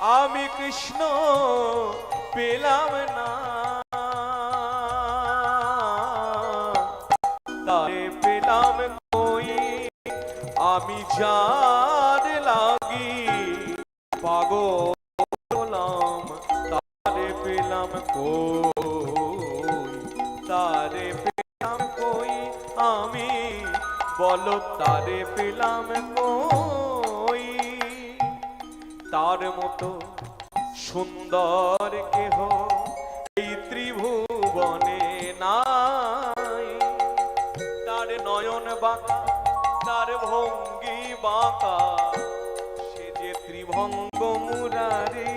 আমি কৃষ্ণ পেলাম না। তারে পেলাম কই? আমি যার লাগি পাগল হলাম। তারে পেলাম কই? তারে পেলাম কই? আমি বলো তারে পেলাম কই সুন্দর কেহ এই ত্রিভুবনে নাই। তার নয়ন বাঁকা, তার ভঙ্গি বাঁকা, সে যে ত্রিভঙ্গ মুরারি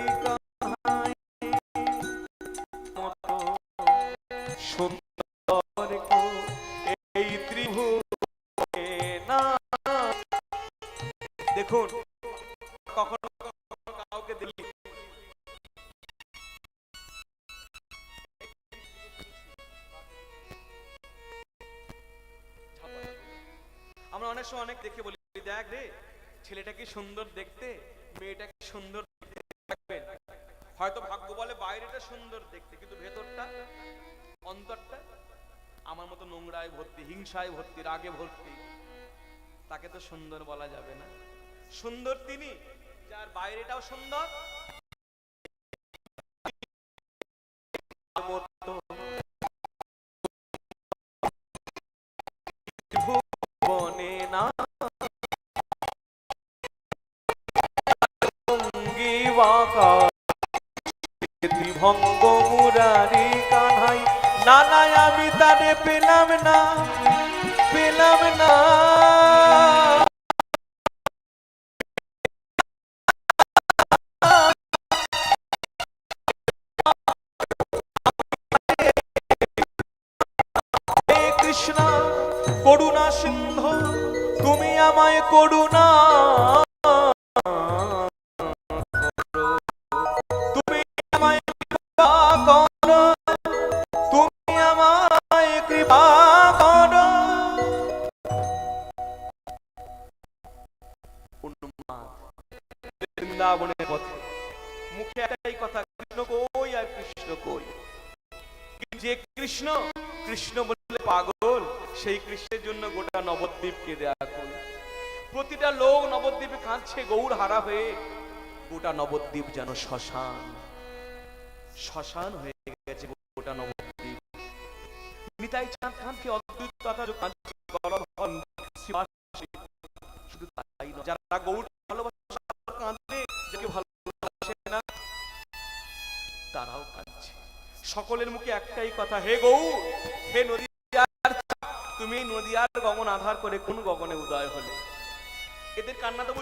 অন্তরটা আমার মতো নোংরায় ভর্তি, হিংসায় ভর্তি, রাগে ভর্তি, তাকে তো সুন্দর বলা যাবে না। সুন্দর তিনি, যার বাইরেটাও সুন্দর। ভুবনে না তারে পেলাম না পেলাম না। কৃষ্ণ করুণা সিন্ধু তুমি আমায় করুণা। প্রতিটা লোক নবদ্বীপে কাঁদছে গৌর হারা হয়ে। গোটা নবদ্বীপ যেন শ্মশান। শ্মশান হয়ে গেছে গোটা নবদ্বীপ। নিতাই চাঁদ খানকে অদ্ভুত শুধু তাই যারা গৌর ভালোবাসে যাকে ভালোবাসে না তারাও কাঁদছে। সকলের মুখে একটাই কথা হে গৌ হে চাঁদ, তুমি নদীয়ার গগন আধার করে কোন গগনে উদয় হলে? এদের কান্না তো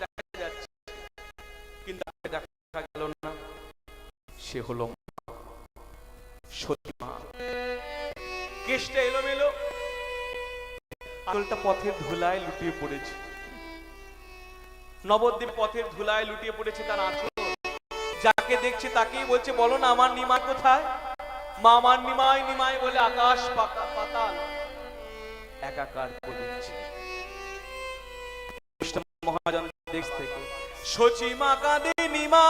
দেখা যাচ্ছে। কিন্তু দেখা গেল না। সে হলো মা, সতী মা। কেশটা এলোমেলো। পথের ধুলায় লুটিয়ে পড়েছে। নবদ্বীপ পথের ধুলায় লুটিয়ে পড়েছে তার আঁচল। যাকে দেখছে তাকেই বলছে বলো না আমার নিমা কোথায়? মা আমার নিমায় নিমাই বলে আকাশ পাতাল। একাকার করে মহাজন দেশ থেকে। সচি মা কাঁদে নিমা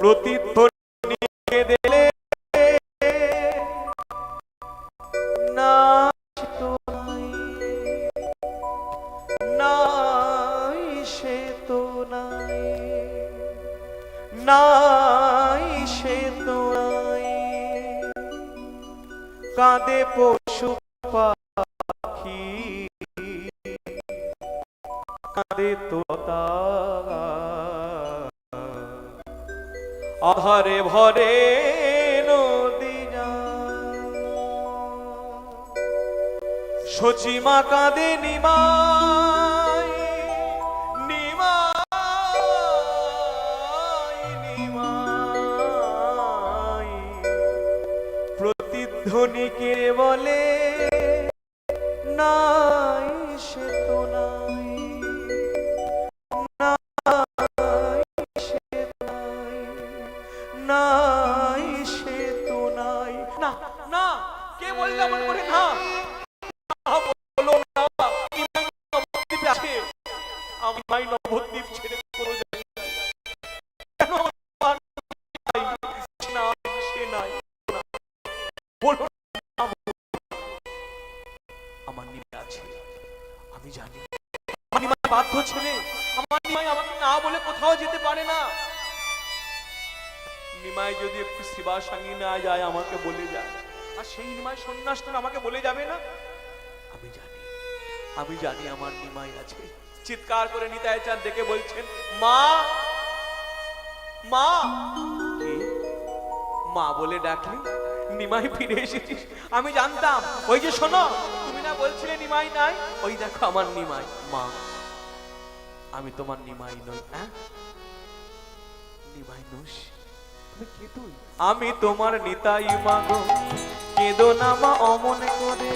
প্রতিধ্বনি কাঁদে প্রতিধ্বনিকে বলে আমি জানি। আমার নিমাই বাধ্য ছেলে। আমার নিমাই আমাকে না বলে কোথাও যেতে পারে না। নিমাই যদি একটু শিবা সঙ্গী না যায়, আমাকে বলে যায়। আর সেই নিমাই সন্ন্যাসটা আমাকে বলে যাবে না? আমি জানি। আমি জানি আমার নিমাই আছে। চিৎকার করে নিতাই চাঁদ দেখে বলছেন, মা! মা! মা বলে ডাকলি। নিমাই ফিরে এসেছিস। আমি জানতাম। ওই যে শোনো বলছিলে নিমাই নাই? ওই দেখো আমার নিমাই মা। আমি তোমার নিমাই নই হ্যাঁ নিমাই নোস? তুমি কে তুই? আমি তোমার নিতাই মাগো কেঁদো না মা অমন করে।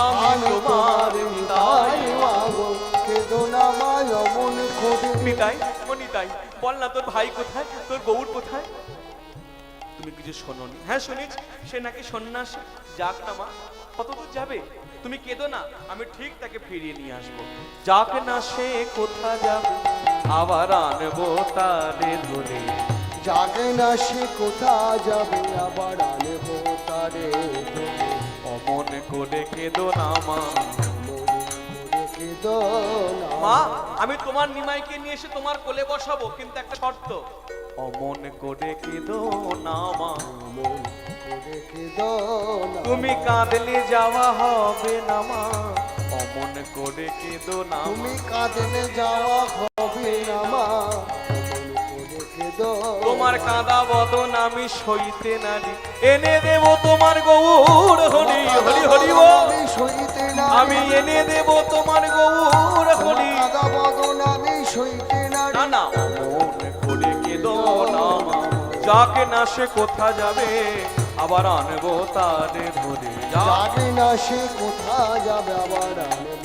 আমি তোমার নিতাই মাগো কেদনামায় অমন করে। নিতাই? ও নিতাই। বল না তোর ভাই কোথায়? তোর গৌর কোথায়? তুমি কিছু শোনোনি? হ্যাঁ শুনিস সে নাকি সন্ন্যাসী। যাক না মা কত দূর যাবে? তুমি কেঁদো না আমি ঠিক তাকে ফিরিয়ে নিয়ে আসব। যাক না সে কোথা যাবে আবার আনব তারে ধরে জাগে না সে কোথা যাবে আবার আনব তারে অমন করে কেঁদো না মা। মা আমি তোমার নিমাইকে নিয়ে এসে তোমার কোলে বসাবো কিন্তু একটা শর্ত। অমন করে কেঁদো না মা। তুমি কাঁদলে যাওয়া হবে না মা। অমন করে কেঁদো না তুমি কাঁদলে যাওয়া হবে না মা। অমন করে কেদনা তোমার কাঁদা বদন আমি সইতে নারি এনে দেব তোমার গৌর হরি হরি হরি ও। সইতে না আমি এনে দেব তোমার গৌর হরি। কাদা বদন আমি সইতে না না না। যাকে না সে কোথা যাবে আবার আনব তারে ধরে। যা জাগে না সে কোথা যাবে আবার আনব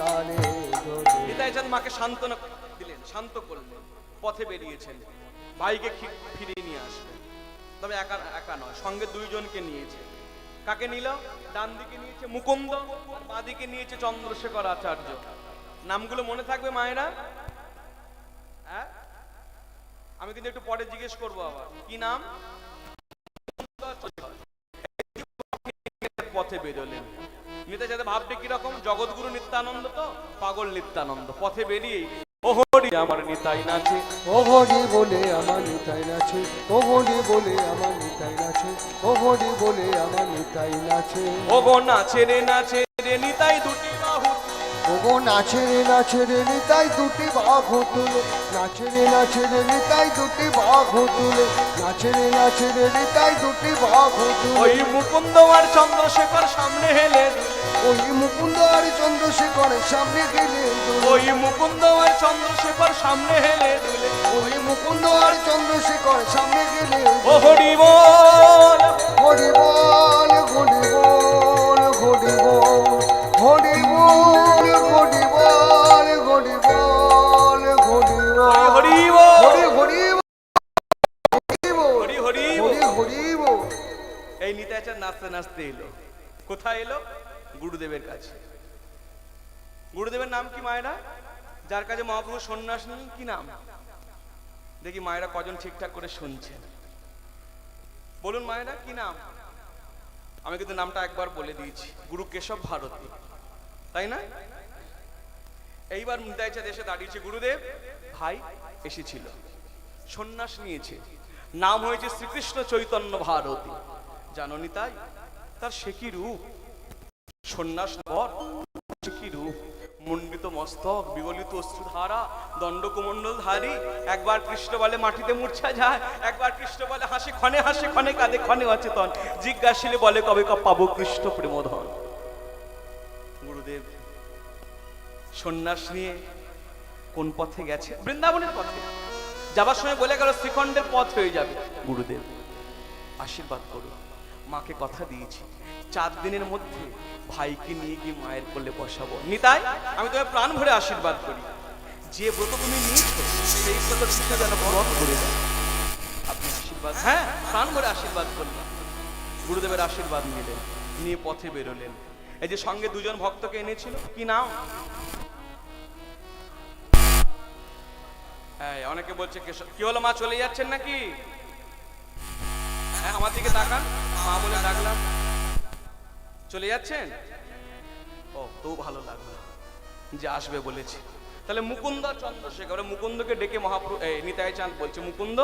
তারে ধরে। নিতাই চাঁদ মাকে সান্ত্বনা দিলেন শান্ত করলেন পথে বেরিয়েছেন। ভাইকে ফিরিয়ে নিয়ে আসবেন তবে একা একা নয় সঙ্গে দুইজনকে নিয়েছে। কাকে নিল? ডান দিকে নিয়েছে মুকুন্দ আর বাঁ দিকে নিয়েছে চন্দ্রশেখর আচার্য। নামগুলো মনে থাকবে মায়েরা? হ্যাঁ আমি কিন্তু একটু পরে জিজ্ঞেস করব আবার। কি নাম? পথে বেরোলেন। নিতে যাতে ভাববে কীরকম? জগৎগুরু নিত্যানন্দ তো? পাগল নিত্যানন্দ। পথে বেরিয়েই ও হরি আমার নিতাই নাচে। ও হরি বলে আমার নিতাই নাচে। ও হরি বলে আমার নিতাই নাচে। ও হরি বলে আমার নিতাই নাচে। ও গো নাচে রে নাচে রে নিতাই দুটি বাহু ওগো নাচে রে নাচে রে নিতাই দুটি বাঘ তুলে। নাচে রে নাচে রে নিতাই দুটি বাঘ তুলে। নাচে রে নাচে রে নিতাই দুটি বাঘ তুলে। ওই মুকুন্দ আর চন্দ্রশেখর সামনে হেলে ওই মুকুন্দ আর চন্দ্রশেখরের সামনে গেলে দুলে। ওই মুকুন্দ আর চন্দ্রশেখর সামনে হেলে দুলে। ওই মুকুন্দ আর চন্দ্রশেখরের সামনে গেলে ও হরি বল। হরি বল হরি বল হরি বল হরি বল। হরি হরি হরি হরি হরি হরি এই নিতাইচার নাচতে নাচতে এলো। কোথায় এলো? গুরুদেবের কাছে। গুরুদেবের নাম কি মায়েরা? যার কাছে মহাপ্রভু সন্ন্যাস নেই কি নাম? দেখি মায়েরা কজন ঠিকঠাক করে শুনছেন। বলুন মায়েরা কি নাম? আমি কিন্তু নামটা একবার বলে দিয়েছি গুরু কেশব ভারতী। তাই না? এইবার নিতাইচাঁদ এসে দাঁড়িয়েছে গুরুদেব। ভাই এসেছিল। সন্ন্যাস নিয়েছে। নাম হয়েছে শ্রীকৃষ্ণ চৈতন্য ভারতী। জাননি তাই? তার সে কি রূপ? সন্ন্যাস পর সে কি রূপ? মণ্ডিত মস্তক বিগলিত অশ্রুধারা দণ্ডকুমণ্ডল ধারী একবার কৃষ্ণ বলে মাটিতে মূর্ছা যায়, একবার কৃষ্ণ বলে হাসি ক্ষণে হাসি ক্ষণে কাঁদে ক্ষণে অচেতন, জিজ্ঞাসিলে বলে কবে কব পাবো কৃষ্ণ প্রেমধন গুরুদেব, সন্ন্যাস নিয়ে কোন পথে গেছে? বৃন্দাবনের পথে। যাবার সময় বলে গেল, শ্রীখণ্ডের পথ হয়ে যাবে। গুরুদেব, আশীর্বাদ করুন মাকে কথা দিয়েছি। চার দিনের মধ্যে ভাইকে নিয়ে গিয়ে মায়ের কোলে বসাবো। নিতাই, আমি তোমায় প্রাণ ভরে আশীর্বাদ করি। যে ব্রত তুমি নিয়েছো, সেই ব্রত যেন পূরণ করে দেয় আপনি আশীর্বাদ হ্যাঁ প্রাণ ভরে আশীর্বাদ করলাম গুরুদেবের আশীর্বাদ নিলেন, নিয়ে পথে বেরোলেন। এই যে সঙ্গে দুজন ভক্তকে এনেছিল, কি নাম? হ্যাঁ অনেকে বলছে কি হলো মা, চলে যাচ্ছেন নাকি? হ্যাঁ আমার দিকে তাকান, মা বলে ডাকলাম। চলে যাচ্ছেন? ও, তো ভালো লাগল যে আসবে বলেছে। তাহলে মুকুন্দ চন্দ্রশেখর মুকুন্দকে ডেকে মহাপ্রভু, এই, নিতাই চাঁদ বলছে, মুকুন্দ,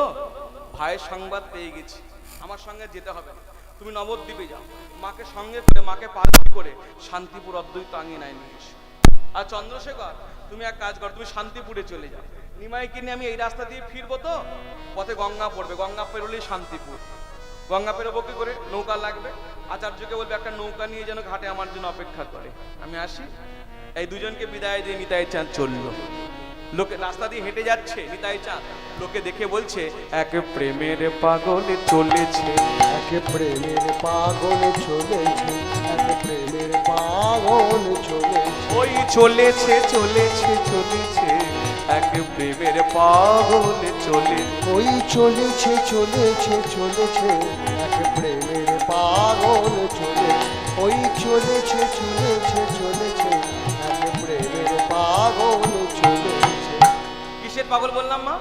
ভাইয়ের সংবাদ পেয়ে গেছি। আমার সঙ্গে যেতে হবে। না তুমি নবদ্বীপে যাও। মাকে সঙ্গে করে, মাকে পালন করে শান্তিপুর অদ্বৈত আঙিনায় নিয়ে এসো। আর চন্দ্রশেখর, তুমি এক কাজ কর, তুমি শান্তিপুরে চলে যাও। নিমাইকে নিয়ে আমি এই রাস্তা দিয়ে ফিরবো তো? পথে গঙ্গা পড়বে গঙ্গা পেরোলেই শান্তিপুর। গঙ্গা পেরোবো কি করে? নৌকা লাগবে। আচার্যকে বলবে একটা নৌকা নিয়ে যেন ঘাটে আমার জন্য অপেক্ষা করে। আমি আসি। এই দুজনকে বিদায় দিয়ে নিতাই চাঁদ চলল। লোকে রাস্তা দিয়ে হেঁটে যাচ্ছে নিতাই চাঁদ। লোকে দেখে বলছে এক প্রেমের পাগলে চলেছে। এক প্রেমের পাগল চলেছে এক প্রেমের পাগল চলেছে। ওই চলেছে চলেছে চলেছে। এক প্রেমের পাগলে চলে। ওই চলেছে চলেছে চলেছে এক প্রেমের পাগল চলে। ওই চলেছে চলেছে চলেছে এক প্রেমের পাগল চলেছে। কিসের পাগল বললাম মা?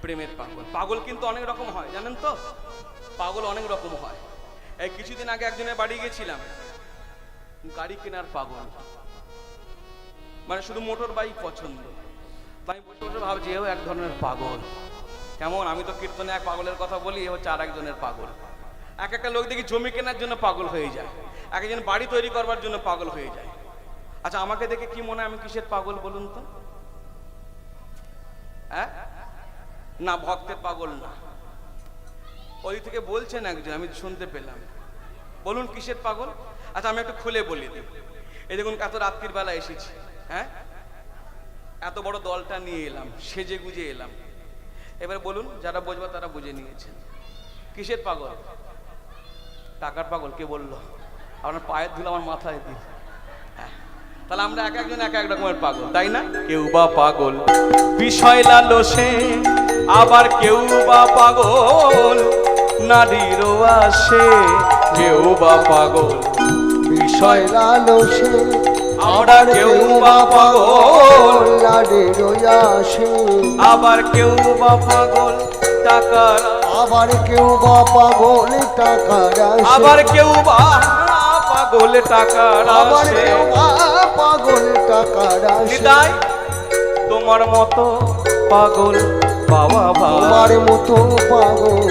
প্রেমের পাগল। পাগল কিন্তু অনেক রকম হয় জানেন তো? পাগল অনেক রকম হয়। এই কিছুদিন আগে একজনের বাড়ি গেছিলাম। গাড়ি কেনার পাগল। মানে শুধু মোটর বাইক পছন্দ। তাই বসে বসে ভাবছি, এও এক ধরনের পাগল। কেমন? আমি তো কীর্তনে এক পাগলের কথা বলি এ হচ্ছে আর একজনের পাগল। এক একটা লোক দেখি জমি কেনার জন্য পাগল হয়ে যায়। এক একজন বাড়ি তৈরি করবার জন্য পাগল হয়ে যায়। আচ্ছা আমাকে দেখে কি মনে হয় আমি কিসের পাগল বলুন তো? হ্যাঁ? না, ভক্তের পাগল না। ওই থেকে বলছেন একজন, আমি শুনতে পেলাম। বলুন, কিসের পাগল? আচ্ছা আমি একটু খুলে বলি দিই। এই দেখুন, এত রাত্রির বেলা এসেছি। হ্যাঁ? এত বড় দলটা নিয়ে এলাম, সেজে গুজে এলাম। এবার বলুন, যারা বুঝবে তারা বুঝে নিয়েছেন। কিসের পাগল? টাকার পাগল, কে বলল? আপনার পায়ের ধুলো আমার মাথায় দিন। হ্যাঁ। তাহলে আমরা এক একজন এক এক রকমের পাগল, তাই না? কেউ বা পাগল, বিষয় লালসে, আবার কেউ বা পাগল নারীরও আসে কেউ বা পাগল, বিষয় লালসে। আমরা কেউ বা পাগল। লাডে রয়াসে আবার কেউ বা পাগল টাকার আবার কেউ বা পাগল টাকার আবার কেউ বা পাগল টাকার আবার কেউ বা পাগল টাকার নিতাই তোমার মতো পাগল বাবা তোমার মতো পাগল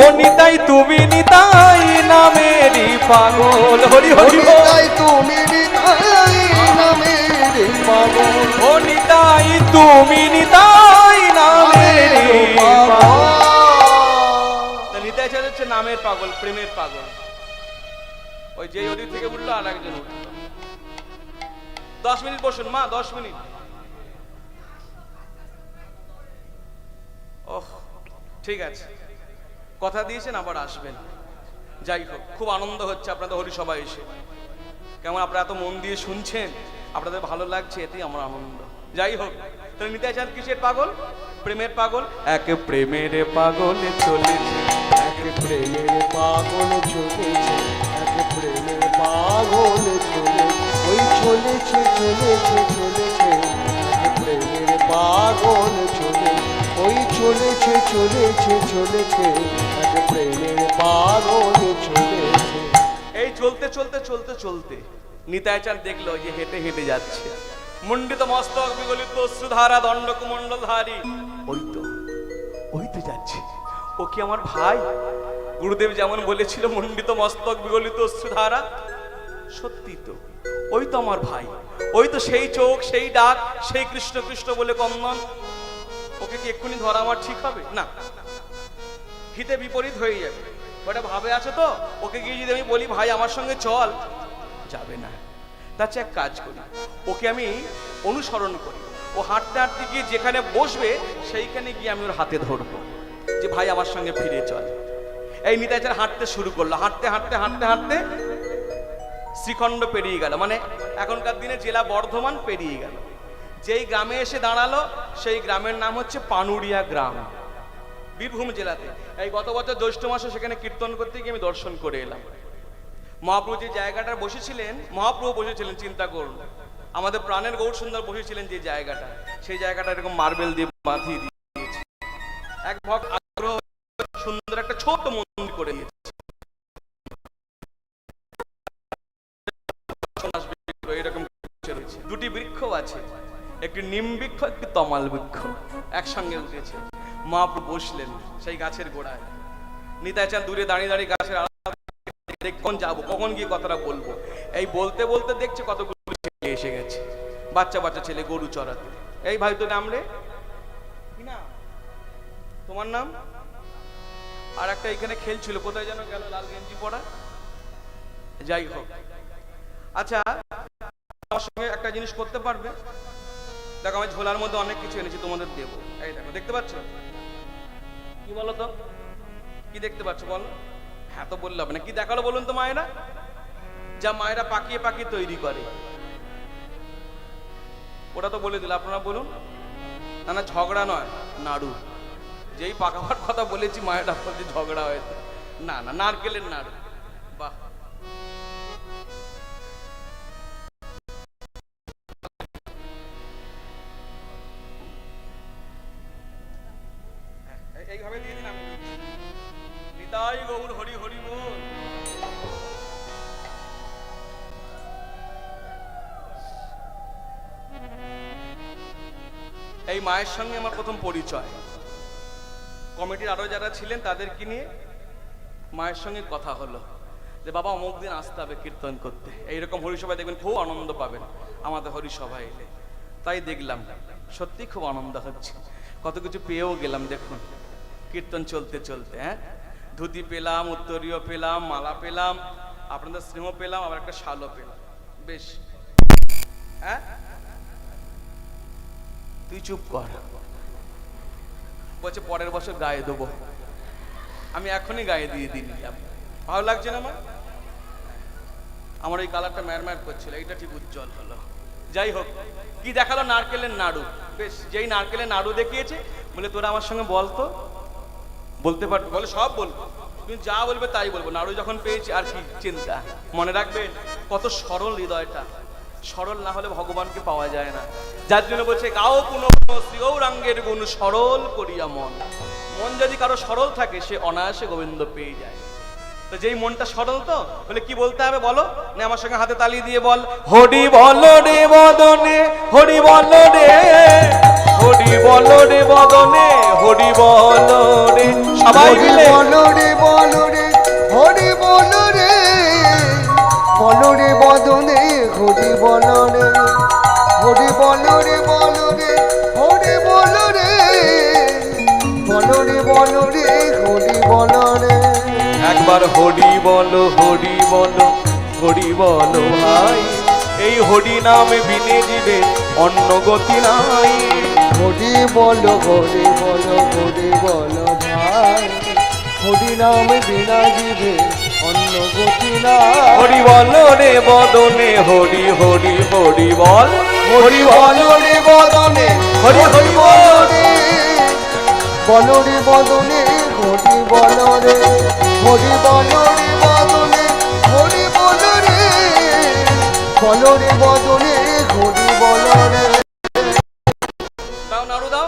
ও নিতাই তুমি নিতাই নামেরই পাগল। হরি হরি নিতাই তুমি নামের নিতাই তুমি নিতাই পাগল। নিতাই চাঁদ হচ্ছে নামের পাগল, প্রেমের পাগল। ওই ওদিক থেকে উঠল আর একজন উঠল। দশ মিনিট বসুন, মা, দশ মিনিট। ওহ, ঠিক আছে। কথা দিয়েছেন, আবার আসবেন। যাই হোক, খুব আনন্দ হচ্ছে আপনাদের হরি সবাই এসে। কেমন আপনারা এত মন দিয়ে শুনছেন? আপনাদের ভালো লাগছে এতেই আমার আনন্দ। যাই হোক তাহলে নিতে চান কিসের পাগল? প্রেমের পাগল? এক প্রেমের পাগলে চলেছে এক প্রেমের পাগল চলেছে এক প্রেমের পাগল চলে ওই চলেছে চলেছে চলেছে এক প্রেমের পাগল চলে ওই চলেছে চলেছে চলেছে এক প্রেমের পাগল চলেছে। এই চলতে চলতে চলতে চলতে। নিতাই দেখল যে হেঁটে হেঁটে যাচ্ছে। মুন্ডিত মস্তক বিগলিত সুধারা দণ্ড কুমণ্ডলধারী ওই তো ওই তো যাচ্ছে। ও কি আমার ভাই? গুরুদেব যেমন বলেছিল মুন্ডিত মস্তক বিগলিত সুধারা সত্যি তো ওই তো আমার ভাই। ওই তো সেই চোখ সেই ডাক সেই কৃষ্ণ কৃষ্ণ বলে কন্দন ওকে কি এক্ষুনি ধরা আমার ঠিক হবে? না। হিতে বিপরীত হয়ে যাবে। ওটা ভাবে আছে তো? ওকে গিয়ে যদি আমি বলি ভাই আমার সঙ্গে চল। যাবে না। চেয়ে এক কাজ করি, ওকে আমি অনুসরণ করি। ও হাঁটতে হাঁটতে গিয়ে যেখানে বসবে, সেইখানে গিয়ে আমি ওর হাতে ধরবো যে ভাই আমার সঙ্গে ফিরে চল। এই নিতাইচার হাঁটতে শুরু করল, হাঁটতে হাঁটতে হাঁটতে হাঁটতে শ্রীখণ্ড পেরিয়ে গেল। মানে এখনকার দিনে জেলা বর্ধমান পেরিয়ে গেল। যেই গ্রামে এসে দাঁড়াল, সেই গ্রামের নাম হচ্ছে পানুরিয়া গ্রাম। বীরভূম জেলাতে। এই গত বছর জ্যৈষ্ঠ মাসে সেখানে কীর্তন করতে গিয়ে আমি দর্শন করে এলাম। মহাপ্রভু যে জায়গাটা বসেছিলেন, মহাপ্রভু বসেছিলেন, চিন্তা করুন। আমাদের প্রাণের গৌর সুন্দর বসেছিলেন যে জায়গাটা। সেই জায়গাটা এরকম মার্বেল দিয়ে বাঁধিয়ে দিয়েছে। এক ভক্ত আগ্রহ সুন্দর একটা ছোট মন্দির করে দিয়েছে। এরকম দুটি বৃক্ষ আছে। একটি নিম বৃক্ষ, একটি তমাল বৃক্ষ একসঙ্গে উঠেছে। মহাপ্রভু বসলেন সেই গাছের গোড়ায়। নিতাই চান দূরে দাঁড়িয়ে দাঁড়িয়ে গাছের কখন যাব কখন গিয়ে কথাটা বলব? এই বলতে বলতে দেখছে কতগুলো ছেলে এসে গেছে। বাচ্চা বাচ্চা ছেলে গরু চড়াতে। এই ভাই তো নাম রে? তোমার নাম? আর একটা এখানে খেলছিল কোথায় যেন গেল লাল গেঞ্জি পড়া যাই হোক। আচ্ছা আমার সঙ্গে একটা জিনিস করতে পারবে? দেখো আমি ঝোলার মধ্যে অনেক কিছু এনেছি তোমাদের দেবো। এই দেখো দেখতে পাচ্ছ? কি বলো তো? কি দেখতে পাচ্ছ বলো? হ্যাঁ তো বললাম না। কি দেখাল বলুন তো মায়েরা? যা মায়েরা পাকিয়ে পাকিয়ে তৈরি করে। ওটা তো বলে দিল আপনারা বলুন। না না, ঝগড়া নয়, নাড়ু। যেই পাকাবার কথা বলেছি, মায়েরা বলছে ঝগড়া হয়েছে। না না, নারকেলের নাড়ু। এই মায়ের সঙ্গে আমার প্রথম পরিচয়। কমিটির আরও যারা ছিলেন, তাদেরকে নিয়ে মায়ের সঙ্গে কথা হলো। যে বাবা, অমুক দিন আসতে হবে কীর্তন করতে। এইরকম হরিসভায় দেখবেন খুব আনন্দ পাবেন আমাদের হরিসভায় এলে। তাই দেখলাম, সত্যি খুব আনন্দ হচ্ছে। কত কিছু পেয়েও গেলাম, দেখুন। কীর্তন চলতে চলতে হ্যাঁ? ধুতি পেলাম, উত্তরীয় পেলাম, মালা পেলাম, আপনাদের স্নেহ পেলাম, আবার একটা শালও পেলাম। বেশ। হ্যাঁ? তুই চুপ কর। বলছে, পরের বছর গায়ে দেবো। আমি এখনই গায়ে দিয়ে দিলাম ভালো লাগছে না আমার? আমার এই কালারটা ম্যার ম্যার করছিল, এইটা ঠিক উজ্জ্বল হলো। যাই হোক, কি দেখাল নারকেলের নাড়ু? বেশ, যেই নারকেলের নাড়ু দেখিয়েছে, বলে তোরা আমার সঙ্গে বলতো বলতে পারবি বলে সব বলব। তুমি যা বলবে তাই বলব। নাড়ু যখন পেয়েছি, আর কি চিন্তা। মনে রাখবেন কত সরল হৃদয়টা। সরল না হলে ভগবানকে পাওয়া যায় না। যার জন্য বলছে গাও পুনঃ শ্রী গৌরাঙ্গের গুণ সরল করিয়া মন। মন যদি কারও সরল থাকে, সে অনায়াসে গোবিন্দ পেয়ে যায়। তো যেই মনটা সরল তো, বলে কি বলতে হবে বলো? না আমার সঙ্গে হাতে তালি দিয়ে বল। হরি বল রে বদনে, হরি বল রে, হরি বল রে বদনে, হরি বল রে। সবাই মিলে বলো রে বলো রে, হরি একবার হরি বলো হরি বলো হরি বলো ভাই এই হরি নামে বিনে জীবে অন্য গতি নাই। হরি বলো, হরি বল হরি বল ভাই হরি নাম বিনা জীবে অন্য গতি না হরি বলো রে বদনে, হরি হরি হরি বল। হরি বলো রে বদনে, হরি হরি বল। রে বলো রে বদনে, হরি বল রে। হরি বলো বদনে, হরি বলো রে বলো রে বদনে, হরি বলো রে দাও নাড়ু দাও,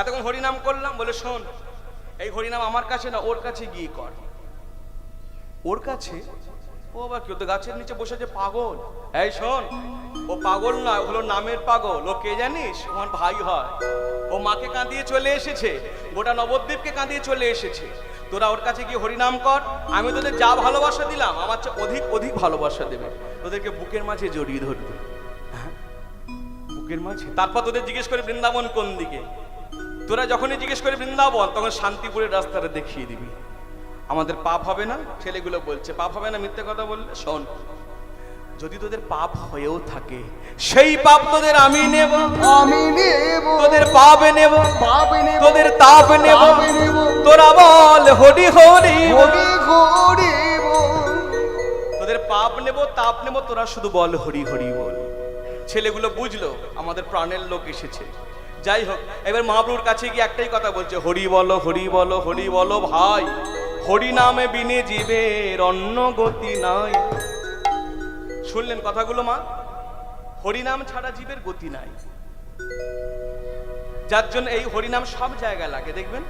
এতক্ষণ হরিনাম করলাম, বলে শোন, এই হরিনাম আমার কাছে না, ওর কাছে গিয়ে কর। ওর কাছে? ও বা কেউ তো গাছের নিচে বসে যে পাগল। এই শোন, ও পাগল ও হলো নামের পাগল। ও কে জানিস? আমার ভাই হয়। ও মাকে কাঁদিয়ে চলে এসেছে, গোটা নবদ্বীপকে কাঁদিয়ে চলে এসেছে। তোরা ওর কাছে গিয়ে হরিনাম কর। আমি তোদের যা ভালোবাসা দিলাম, আমার চেয়ে অধিক অধিক ভালোবাসা দেবে। তোদেরকে বুকের মাঝে জড়িয়ে ধরবে। হ্যাঁ? বুকের মাঝে? তারপর তোদের জিজ্ঞেস করে, বৃন্দাবন কোন দিকে? তোরা যখনই জিজ্ঞেস করে বৃন্দাবন, তখন শান্তিপুরের রাস্তাটা দেখিয়ে দিবি। আমাদের পাপ হবে না? ছেলেগুলো বলছে, পাপ হবে না, মিথ্যে কথা বললে শোন। যদি তোদের পাপ হয়েও থাকে সেই পাপ তোদের আমি নেব। আমি নেব। তোদের পাপ নেব। পাপ নেব। তোদের তাপ নেব। তোরা বল হরি হরি হরি হরি তোদের পাপ নেব তাপ নেব তোরা শুধু বল হরি হরি বল। ছেলেগুলো বুঝলো আমাদের প্রাণের লোক এসেছে। যাই হোক এবার মহাপ্রভুর কাছে গিয়ে একটাই কথা বলছে হরি বলো হরি বলো হরি বলো ভাই হরি নামে বিনে জীবের অন্য গতি নাই। শুনলেন কথাগুলো মা। হরিনাম ছাড়া জীবের গতি নাই। যার জন্য এই হরিনাম সব জায়গায় লাগে দেখবেন?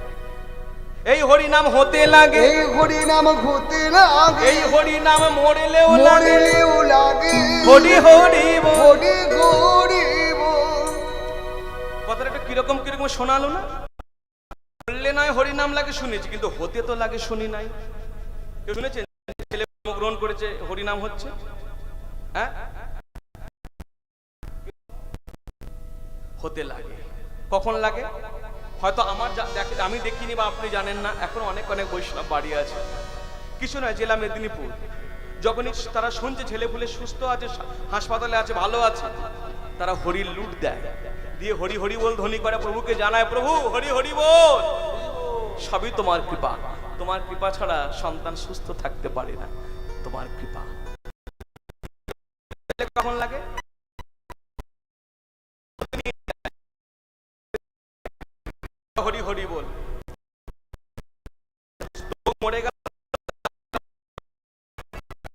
এই হরিনাম হতে লাগে। এই হরি নাম ঘুরতে লাগে। এই হরিনাম মরলেও লাগে। মরিলেও লাগে। হরি হরি। হরি কথাটা একটু কীরকম কীরকম শোনালো না? বললে নয় হরিনাম লাগে শুনেছি কিন্তু হতে তো লাগে শুনি নাই। কেউ শুনেছেন? ছেলে গ্রহণ করেছে হরিনাম হচ্ছে? হ্যাঁ হতে লাগে। কখন লাগে? হয়তো আমার আমি দেখিনি বা আপনি জানেন না, এখন অনেক অনেক বৈষ্ণব বাড়ি আছে। কিছু নয়, জেলা মেদিনীপুর। যখনই তারা শুনছে ছেলে পুলে সুস্থ আছে হাসপাতালে আছে, ভালো আছে, তারা হরির লুট দেয়। দিয়ে হরি হরি বল ধ্বনি করে, প্রভুকে জানায়, প্রভু, হরি হরি বল! সবই তোমার কৃপা। তোমার কৃপা ছাড়া সন্তান সুস্থ থাকতে পারে না। তোমার কৃপা। কখন লাগে? হরি হরি বল। মরে গেল